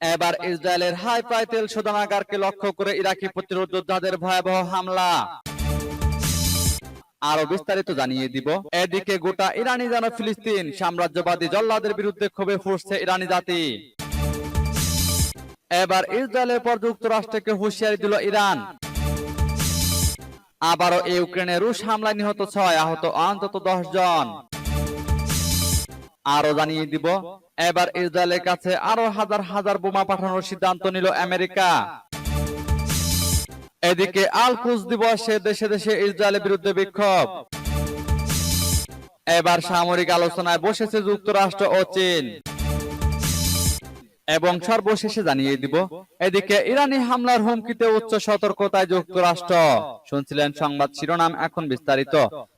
এবার ইসরায়েলের হাই পাই তেল শোধনাগারকে লক্ষ্য করে ইরাকি প্রতিরোধ যোদ্ধাদের ভয়াবহ হামলা। আরও বিস্তারিত জানিয়ে দিব। এদিকে গোটা ইরানি যেন ফিলিস্তিন সাম্রাজ্যবাদী জল্লাদের বিরুদ্ধে ক্ষোভে ফুসছে ইরানি জাতি। এবার ইসরায়েলের পর যুক্তরাষ্ট্রকে হুঁশিয়ারি দিল ইরান। আবারও ইউক্রেনে রুশ হামলায় নিহত ছয় আহত অন্তত দশ জন। আরও জানিয়ে দিব এবার ইসরায়েলের কাছে আরও হাজার হাজার বোমা পাঠানোর সিদ্ধান্ত নিল আমেরিকা। এদিকে আল কুজ দিবসে দেশে দেশে ইসরায়েলের বিরুদ্ধে বিক্ষোভ। এবার সামরিক আলোচনায় বসেছে যুক্তরাষ্ট্র ও চীন। এবং সর্বশেষে জানিয়ে দিব, এদিকে ইরানি হামলার হুমকিতে উচ্চ সতর্কতায় যুক্তরাষ্ট্র। শুনছিলেন সংবাদ শিরোনাম এখন বিস্তারিত।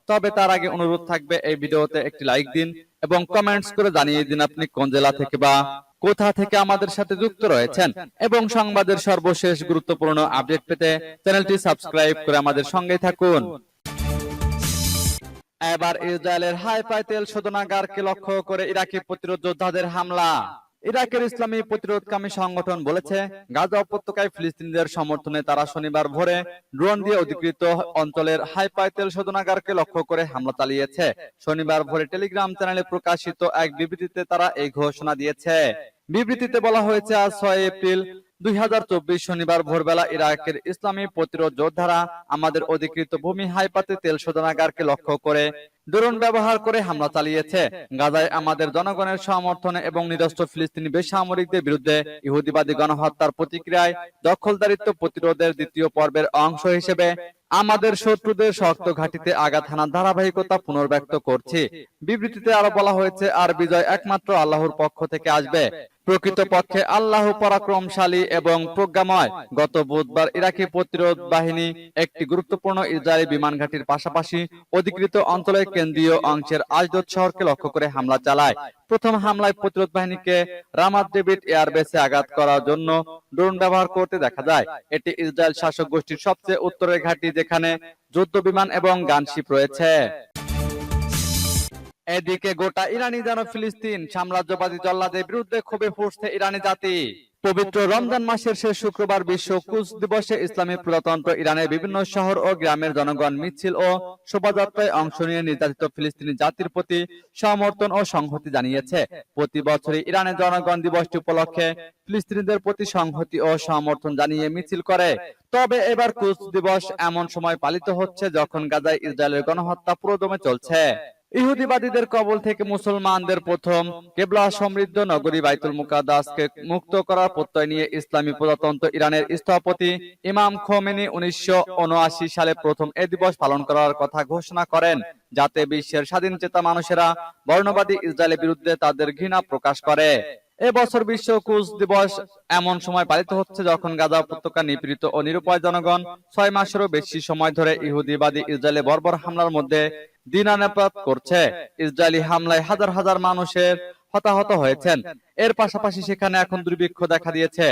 তবে তার আগে অনুরোধ থাকবে এই ভিডিওতে একটি লাইক দিন এবং কমেন্টস করে জানিয়ে দিন আপনি কোন জেলা থেকে বা কোথা থেকে আমাদের সাথে যুক্ত রয়েছেন। এবং সংবাদের সর্বশেষ গুরুত্বপূর্ণ আপডেট পেতে চ্যানেলটি সাবস্ক্রাইব করে আমাদের সঙ্গেই থাকুন। এবার ইসরায়েলের হাই পাই তেল শোধনাগারকে লক্ষ্য করে ইরাকি প্রতিরোধ যোদ্ধাদের হামলা। ইরাকের ইসলামী প্রতিরোধকামী সংগঠন বলেছে, গাজা উপত্যকায় ফিলিস্তিনিদের সমর্থনে তারা শনিবার ভোরে ড্রোন দিয়ে অধিকৃত অঞ্চলের হাইপাই তেল শোধনাগারকে লক্ষ্য করে হামলা চালিয়েছে। শনিবার ভোরে টেলিগ্রাম চ্যানেলে প্রকাশিত এক বিবৃতিতে তারা এই ঘোষণা দিয়েছে। বিবৃতিতে বলা হয়েছে, আজ ছয় এপ্রিল দুই হাজার চব্বিশ শনিবার ভোরবেলা ইরাকের ইসলামী প্রতিরোধ যোদ্ধারা আমাদের অধিকৃত ভূমি হাইপাতে তেল শোধনাগারকে লক্ষ্য করে ড্রোন ব্যবহার করে হামলা চালিয়েছে। গাজায় আমাদের জনগণের সমর্থনে এবং নিরস্ত্র ফিলিস্তিনি বেসামরিকদের বিরুদ্ধে ইহুদিবাদী গণহত্যার প্রতিক্রিয়ায় দখলদারিত্ব প্রতিরোধের দ্বিতীয় পর্বের অংশ হিসেবে আমাদের শত্রুদের শক্ত ঘাটিতে আঘাত হানার ধারাবাহিকতা পুনর্ব্যক্ত করছি। বিবৃতিতে আরও বলা হয়েছে আর বিজয় একমাত্র আল্লাহর পক্ষ থেকে আসবে। প্রকৃতপক্ষে আল্লাহ পরাক্রমশালী এবং প্রজ্ঞাময়। গত বুধবার ইরাকি প্রতিরোধ বাহিনী একটি গুরুত্বপূর্ণ ইসরায়েলি বিমান ঘাটির পাশাপাশি অধিকৃত অঞ্চলের কেন্দ্রীয় অংশের আজদত শহরকে লক্ষ্য করে হামলা চালায়। প্রথম হামলায় প্রতিরোধ বাহিনীকে রামাত ডেভিড এয়ারবেসে আঘাত করার জন্য ড্রোন ব্যবহার করতে দেখা যায়। এটি ইসরায়েল শাসক গোষ্ঠীর সবচেয়ে উত্তরের ঘাঁটি যেখানে যুদ্ধ বিমান এবং গানশিপ রয়েছে। এদিকে গোটা ইরানি যেন ফিলিস্তিন সাম্রাজ্যবাদী জল্লাদের বিরুদ্ধে ক্ষোভে ফুসছে ইরানি জাতি। পবিত্র রমজান মাসের শেষ শুক্রবার বিশ্ব কুচ দিবসে ইসলামী প্রজাতন্ত্র ইরানের বিভিন্ন শহর ও গ্রামের জনগণ মিছিল ও শোভাযাত্রায় অংশ নিয়ে নির্যাতিত ফিলিস্তিনি জাতির প্রতি সমর্থন ও সংহতি জানিয়েছে। প্রতি বছরই ইরানের জনগণ দিবসটি উপলক্ষে ফিলিস্তিনিদের প্রতি সংহতি ও সমর্থন জানিয়ে মিছিল করে। তবে এবার কুচ দিবস এমন সময় পালিত হচ্ছে যখন গাজায় ইসরায়েলের গণহত্যা পুরোদমে চলছে। ইহুদিবাদীদের কবল থেকে মুসলমানদের প্রথম কেবলা সমৃদ্ধ নগরী বাইতুল মুকাদ্দাসকে মুক্ত করার প্রত্যয় নিয়ে ইসলামী প্রজাতন্ত্র ইরানের স্থপতি ইমাম খোমেনি উনিশশো সালে প্রথম এ দিবস পালন করার কথা ঘোষণা করেন, যাতে বিশ্বের স্বাধীন চেতা মানুষেরা বর্ণবাদী ইসরায়েলের বিরুদ্ধে তাদের ঘৃণা প্রকাশ করে। এবছর বিশ্ব কুচ দিবস এমন সময় পালিত হচ্ছে যখন গাজা উপত্যকা নিপীড়িত ও নিরুপায় জনগণ ছয় মাসেরও বেশি সময় ধরে ইহুদিবাদী ইসরায়েলে বর্বর হামলার মধ্যে দিনানুপাত করছে। ইসরায়েলি হামলায় হাজার হাজার মানুষের হতাহত হয়েছেন। এর পাশাপাশি সেখানে এখন দুর্ভিক্ষ দেখা দিয়েছে।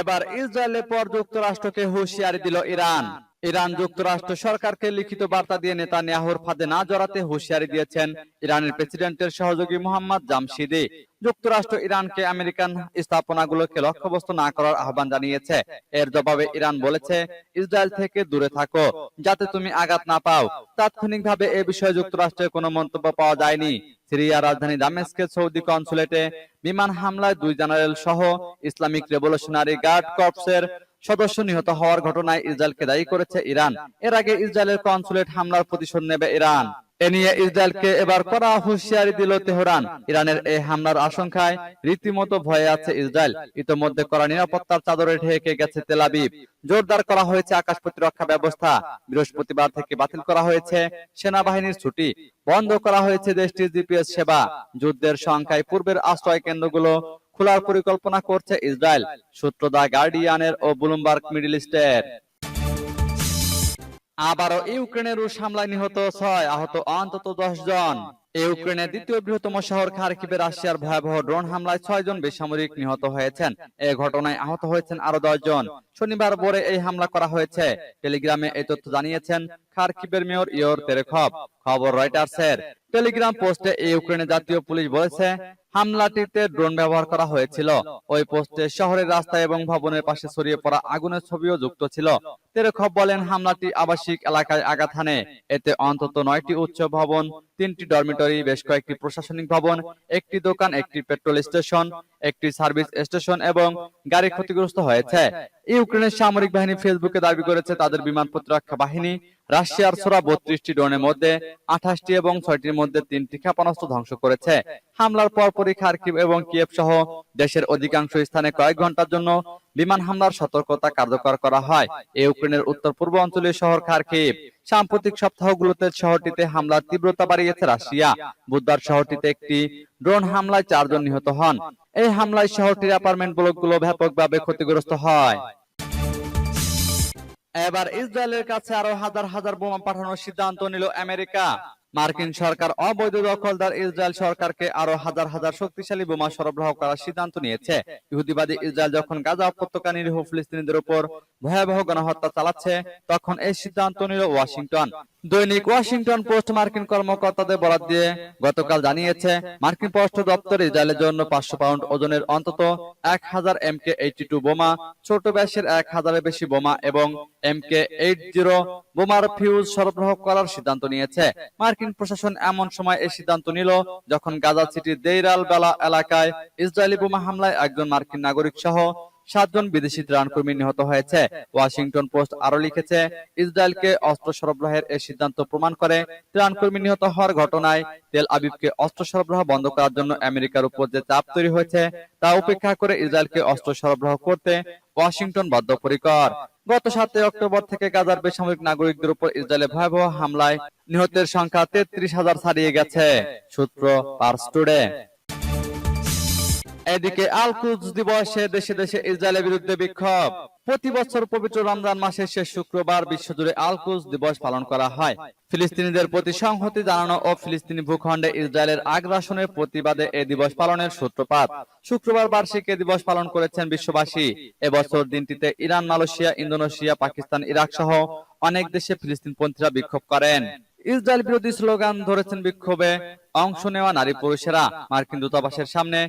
এবার ইসরায়েলের পর যুক্তরাষ্ট্রকে হুঁশিয়ারি দিল ইরান। ইরান যুক্তরাষ্ট্র সরকারকে লিখিত বার্তা দিয়ে নেতানিয়াহুর ফাঁদে না জড়াতে হুঁশিয়ারি দিয়েছেন ইরানের প্রেসিডেন্টের সহযোগী মোহাম্মদ জামশিদি। যুক্তরাষ্ট্র ইরানকে আমেরিকান স্থাপনাগুলোকে লক্ষ্যবস্তু না করার আহ্বান জানিয়েছে। এর জবাবে ইরান বলেছে, ইসরায়েল থেকে দূরে থাকো, যাতে তুমি আঘাত না পাও। তাৎক্ষণিকভাবে এ বিষয়ে যুক্তরাষ্ট্রের কোনো মন্তব্য পাওয়া যায়নি। সিরিয়া রাজধানী দামেস্কের সৌদি কনসুলেটে বিমান হামলায় দুই জেনারেল সহ ইসলামিক রেভলিউশনারি গার্ড কর্পসের সদস্য নিহত হওয়ার ঘটনায় ইসরায়েলকে দায়ী করেছে ইরান। এর আগে ইসরায়েলের কনসুলেট হামলার প্রতিশোধ নেবে ইরান। এ নিয়ে ইসরায়েলকে এবার কড়া হুঁশিয়ারি দিল তেহরান। ইরানের এই হামলার আশঙ্কায় রীতিমতো ভয়ে আছে ইসরায়েল। ইতোমধ্যে করা নিরাপত্তার চাদরে ঢেকে গেছে তেলাবিব জোরদার করা হয়েছে আকাশ প্রতিরক্ষা ব্যবস্থা। বৃহস্পতিবার থেকে বাতিল করা হয়েছে সেনাবাহিনীর ছুটি। বন্ধ করা হয়েছে দেশটির জিপিএস সেবা। যুদ্ধের সংখ্যায় পূর্বের আশ্রয় কেন্দ্রগুলো খোলার পরিকল্পনা করছে ইসরায়েল, সূত্র দা গার্ডিয়ানের ও ব্লুমবার্গ মিডল ইস্টের। আবারও ইউক্রেনের রুশ হামলায় নিহত ছয়, আহত অন্তত দশ জন। ইউক্রেনের দ্বিতীয় বৃহত্তম শহর খারকিবে রাশিয়ার ভয়াবহ ড্রোন হামলায় ছয় জন বেসামরিক নিহত হয়েছেন। এ ঘটনায় আহত হয়েছেন আরও দশ জন। শনিবার ভোরে এই হামলা করা হয়েছে। টেলিগ্রামে এই তথ্য জানিয়েছেন খারকিবের মেয়র ইয়োর তেরেখব খবর রয়টার্সের। টেলিগ্রাম পোস্টে ইউক্রেনের জাতীয় পুলিশ বলেছে হামলাটিতে ড্রোন ব্যবহার করা হয়েছিল। ওই পোস্টে শহরের রাস্তা এবং ভবনের পাশে ছড়িয়ে পড়া আগুনের ছবিও যুক্ত ছিল। তেরেখব বলেন, হামলাটি আবাসিক এলাকায় আঘাত হানে। এতে অন্তত নয়টি উচ্চ ভবন, তিনটি ডরমিটরি, বেশ কয়েকটি প্রশাসনিক ভবন, একটি দোকান, একটি পেট্রোল স্টেশন, একটি সার্ভিস স্টেশন এবং গাড়ি ক্ষতিগ্রস্ত হয়েছে। ইউক্রেনের সামরিক বাহিনী ফেসবুকে দাবি করেছে, তাদের বিমান প্রতিরক্ষা বাহিনী রাশিয়ার ছোড়া বত্রিশটি ড্রোনের মধ্যে আঠাশটি এবং ছয়টির মধ্যে তিনটি ক্ষেপণাস্ত্র ধ্বংস করেছে। হামলার পরপরই খার্কিভ এবং কিয়েভ সহ দেশের অধিকাংশ স্থানে কয়েক ঘণ্টার জন্য বিমান হামলার সতর্কতা কার্যকর করা হয়। ইউক্রেনের উত্তর পূর্ব অঞ্চলীয় শহর খার্কিভ। সাম্প্রতিক সপ্তাহগুলোতে শহরটিতে হামলার তীব্রতা বাড়িয়েছে রাশিয়া। বুধবার শহরটিতে একটি ড্রোন হামলায় চারজন নিহত হন। এই হামলায় শহরটির অ্যাপার্টমেন্ট ব্লকগুলো ব্যাপকভাবে ক্ষতিগ্রস্ত হয়। এবার ইসরায়েলের কাছে আরও হাজার হাজার বোমা পাঠানোর সিদ্ধান্ত নিল আমেরিকা। মার্কিন সরকার অবৈধ দখলদার ইসরায়েল সরকারকে আরও হাজার হাজার শক্তিশালী বোমা সরবরাহ করার সিদ্ধান্ত নিয়েছে। ইহুদিবাদী ইসরায়েল যখন গাজা উপত্যকা নিরীহ ফিলিস্তিনিদের উপর ভয়াবহ গণহত্যা চালাচ্ছে তখন এই সিদ্ধান্ত নিল ওয়াশিংটন। দৈনিক ওয়াশিংটন পোস্ট মার্কিন কর্মকর্তাদের বরাদ দিয়ে গতকাল জানিয়েছে মার্কিন পররাষ্ট্র দপ্তর ইসরায়েলের জন্য পাঁচশো পাউন্ড ওজনের অন্তত এক হাজার এম কে এইটি টু বোমা ছোট ব্যাসের এক হাজারের বেশি বোমা এবং এম কে এইট জিরো বোমার ফিউজ সরবরাহ করার সিদ্ধান্ত নিয়েছে। মার্কিন প্রশাসন এমন সময় এই সিদ্ধান্ত নিল যখন গাজা সিটির দেইরাল বেলা এলাকায় ইসরায়েলি বোমা হামলায় একজন মার্কিন নাগরিক সহ সাতজন বিদেশি ত্রাণকর্মী নিহত হয়েছে। ওয়াশিংটন পোস্ট আরও লিখেছে, ইসরায়েলকে অস্ত্র সরবরাহের এই সিদ্ধান্ত প্রমাণ করে ত্রাণকর্মী নিহত হওয়ার ঘটনায় তেল আবিবকে অস্ত্র সরবরাহ বন্ধ করার জন্য আমেরিকার উপর যে চাপ তৈরি হয়েছে, তা উপেক্ষা করে ইসরায়েলকে অস্ত্র সরবরাহ করতে ওয়াশিংটন বদ্ধপরিকর গত সাতই অক্টোবর থেকে গাজার বেসামরিক নাগরিকদের উপর ইসরায়েলের ভয়াবহ হামলায় নিহতের সংখ্যা তেত্রিশ হাজার ছাড়িয়ে গেছে, সূত্র পার্স টুডে। এদিকে আল কুদস দিবসে দেশে দেশে ইসরায়েলের বিরুদ্ধে বিক্ষোভ। প্রতি বছর পবিত্র রমজান মাসের শেষ শুক্রবার বিশ্বজুড়ে আল কুদস দিবস পালন করা হয়। ফিলিস্তিনিদের প্রতি সংহতি জানানো ও ফিলিস্তিনি ভূখণ্ডে ইসরায়েলের আগ্রাসনের প্রতিবাদে এ দিবস পালনের সূত্রপাত। শুক্রবার বার্ষিক এ দিবস পালন করেছেন বিশ্ববাসী। এবছর দিনটিতে Iran, Malaysia, Indonesia, Pakistan Iraq সহ অনেক দেশে ফিলিস্তিনপন্থীরা বিক্ষোভ করেন। ইসরায়েল বিরোধী স্লোগান ধরেছেন বিক্ষোভে, অংশ নেওয়া, নারী পুরুষেরা মার্কিন দূতাবাসের সামনে।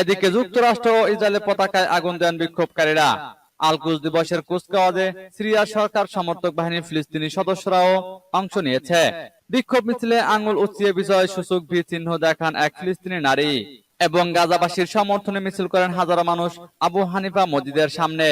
এদিকে যুক্তরাষ্ট্র ও ইসরায়েলের পতাকায় আগুন দেন বিক্ষোভকারীরা। আলকুজ দিবসের কুচকাওয়াজে সিরিয়ার সরকার, সমর্থক বাহিনীর ফিলিস্তিনি সদস্যরাও অংশ নিয়েছে। বিক্ষোভ মিছিলে আঙ্গুল উঁচিয়ে বিজয় সূচক ভি চিহ্ন দেখান এক ফিলিস্তিনি নারী এবং গাজাবাসীর সমর্থনে মিছিল করেন হাজারো মানুষ আবু হানিফা মসজিদের সামনে।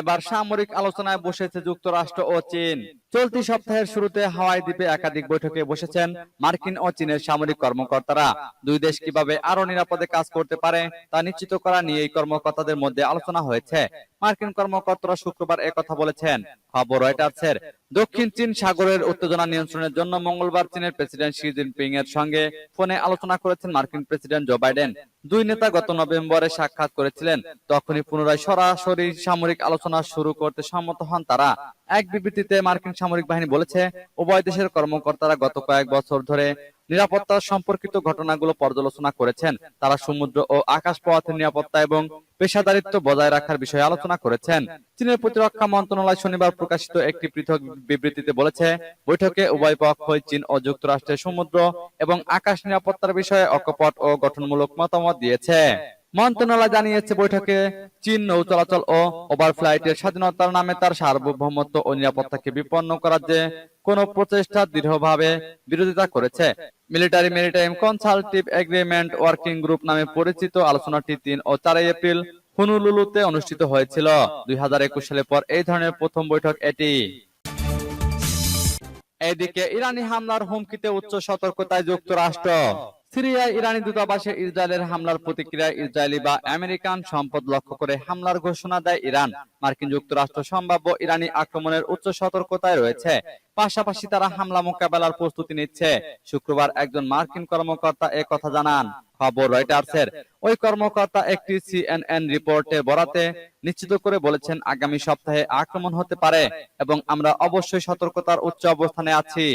এবার সামরিক আলোচনায় বসেছে যুক্তরাষ্ট্র ও চীন। চলতি সপ্তাহের শুরুতে হাওয়াই দ্বীপে একাধিক বৈঠকে বসেছেন মার্কিন ও চীনের সামরিক কর্মকর্তারা। দুই দেশ কীভাবে আরও নিরাপদে কাজ করতে পারে তা নিশ্চিত করা নিয়ে এই কর্মকর্তাদের মধ্যে আলোচনা হয়েছে। মার্কিন কর্মকর্তারা শুক্রবার কথা বলেছেন। খবর রয়টার্সের। দক্ষিণ চীন সাগরের উত্তেজনা নিয়ন্ত্রণের জন্য মঙ্গলবার চীনের প্রেসিডেন্ট শি জিনপিং এর সঙ্গে ফোনে আলোচনা করেছেন মার্কিন প্রেসিডেন্ট জো বাইডেন। দুই নেতা গত নভেম্বরে সাক্ষাৎ করেছিলেন। তখনই পুনরায় সরাসরি সামরিক আলোচনা শুরু করতে সম্মত হন তারা। এক বিবৃতিতে মার্কিন সামরিক বাহিনী বলেছে, উভয় দেশের কর্মকর্তারা গত কয়েক বছর ধরে নিরাপত্তা সম্পর্কিত ঘটনাগুলো পর্যালোচনা করেছেন। তারা সমুদ্র ও আকাশ পথের নিরাপত্তা এবং পেশাদারিত্ব বজায় রাখার বিষয়ে আলোচনা করেছেন। চীনের প্রতিরক্ষা মন্ত্রণালয় শনিবার প্রকাশিত একটি পৃথক বিবৃতিতে বলেছে, বৈঠকে উভয় পক্ষই চীন ও যুক্তরাষ্ট্রের সমুদ্র এবং আকাশ নিরাপত্তার বিষয়ে অকপট ও গঠনমূলক মতামত দিয়েছে। মন্ত্রণালয় জানিয়েছে বৈঠকে চীন নৌ চলাচল ও ওভারফ্লাইটের স্বাধীনতার নামে তার সার্বভৌমত্ব ও নিরাপত্তাকে বিপন্ন করার যে কোন প্রচেষ্টা দৃঢ়ভাবে বিরোধিতা করেছে। Military maritime consultative agreement working group নামে পরিচিত আলোচনাটি তিন ও চারই এপ্রিল হুনুলুলুতে অনুষ্ঠিত হয়েছিল। দুই হাজার একুশ সালের পর এই ধরনের প্রথম বৈঠক এটি। এদিকে ইরানি হামলার হুমকিতে উচ্চ সতর্কতায় যুক্তরাষ্ট্র। সিরিয়ায় ইরানি দূতাবাসে ইসরায়েলের হামলার প্রতিক্রিয়ায় ইসরায়েলি বা আমেরিকান সম্পদ লক্ষ্য করে হামলার ঘোষণা দেয় ইরান। মার্কিন যুক্তরাষ্ট্র সম্ভাব্য ইরানি আক্রমণের উচ্চ সতর্কতায় রয়েছে। পাশাপাশি তারা হামলা মোকাবেলার প্রস্তুতি নিচ্ছে। শুক্রবার একজন মার্কিন কর্মকর্তা এ কথা জানান। খবর রয়টার্সের। ওই কর্মকর্তা একটি সিএনএন রিপোর্টে বরাতে নিশ্চিত করে বলেছেন, আগামী সপ্তাহে আক্রমণ হতে পারে এবং আমরা অবশ্যই সতর্কতার উচ্চ অবস্থানে আছি।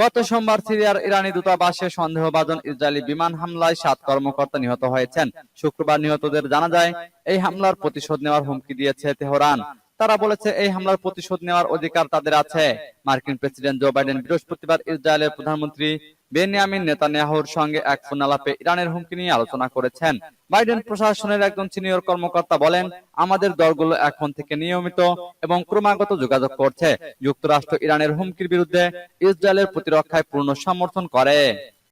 গত সোমবার সিরিয়ার ইরানি দূতাবাসে সন্দেহভাজন ইসরায়েলি বিমান হামলায় সাত কর্মকর্তা নিহত হয়েছেন। শুক্রবার নিহতদের জানা যায়, এই হামলার প্রতিশোধ নেওয়ার হুমকি দিয়েছে তেহরান। তারা বলেছে, এই হামলার প্রতিশোধ নেওয়ার অধিকার তাদের আছে। মার্কিন প্রেসিডেন্ট জো বাইডেন বৃহস্পতিবার ইসরায়েলের প্রধানমন্ত্রী বেনিয়ামিন নেতানিয়াহুর সঙ্গে এক ফোন আলাপে ইরানের হুমকি নিয়ে আলোচনা করেছেন। বাইডেন প্রশাসনের একজন সিনিয়র কর্মকর্তা বলেন, আমাদের দলগুলো এখন থেকে নিয়মিত এবং ক্রমাগত যোগাযোগ করছে। যুক্তরাষ্ট্র ইরানের হুমকির বিরুদ্ধে ইসরায়েলের প্রতিরক্ষায় পূর্ণ সমর্থন করে।